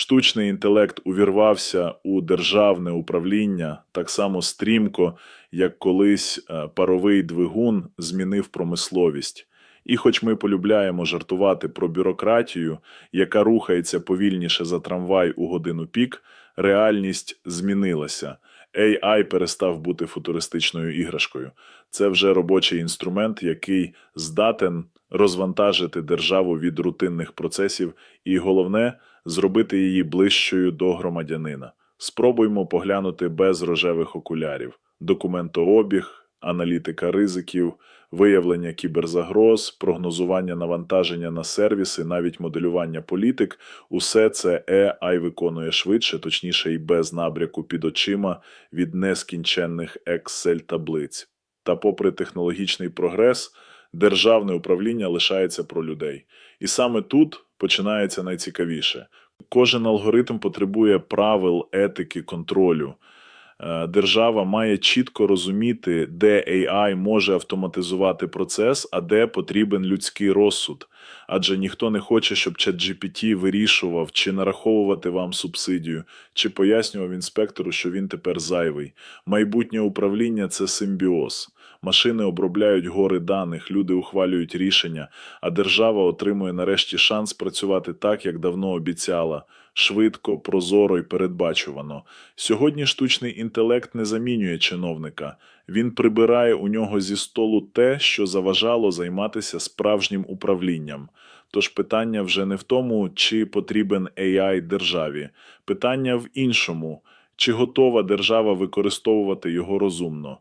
Штучний інтелект увірвався у державне управління так само стрімко, як колись е, паровий двигун змінив промисловість. І хоч ми полюбляємо жартувати про бюрократію, яка рухається повільніше за трамвай у годину пік, реальність змінилася. AI перестав бути футуристичною іграшкою. Це вже робочий інструмент, який здатен розвантажити державу від рутинних процесів і, головне, зробити її ближчою до громадянина. Спробуймо поглянути без рожевих окулярів: документообіг, аналітика ризиків, виявлення кіберзагроз, прогнозування навантаження на сервіси, навіть моделювання політик усе це AI виконує швидше, точніше і без набряку під очима від нескінченних Excel-таблиць. Та попри технологічний прогрес, державне управління лишається про людей. І саме тут починається найцікавіше. Кожен алгоритм потребує правил, етики, контролю. Е, Держава має чітко розуміти, де AI може автоматизувати процес, а де потрібен людський розсуд. Адже ніхто не хоче, щоб ChatGPT вирішував, чи нараховувати вам субсидію, чи пояснював інспектору, що він тепер зайвий. Майбутнє управління це симбіоз. Машини обробляють гори даних, люди ухвалюють рішення, а держава отримує нарешті шанс працювати так, як давно обіцяла. Швидко, прозоро і передбачувано. Сьогодні штучний інтелект не замінює чиновника. Він прибирає у нього зі столу те, що заважало займатися справжнім управлінням. Тож питання вже не в тому, чи потрібен AI державі. Питання в іншому, чи готова держава використовувати його розумно.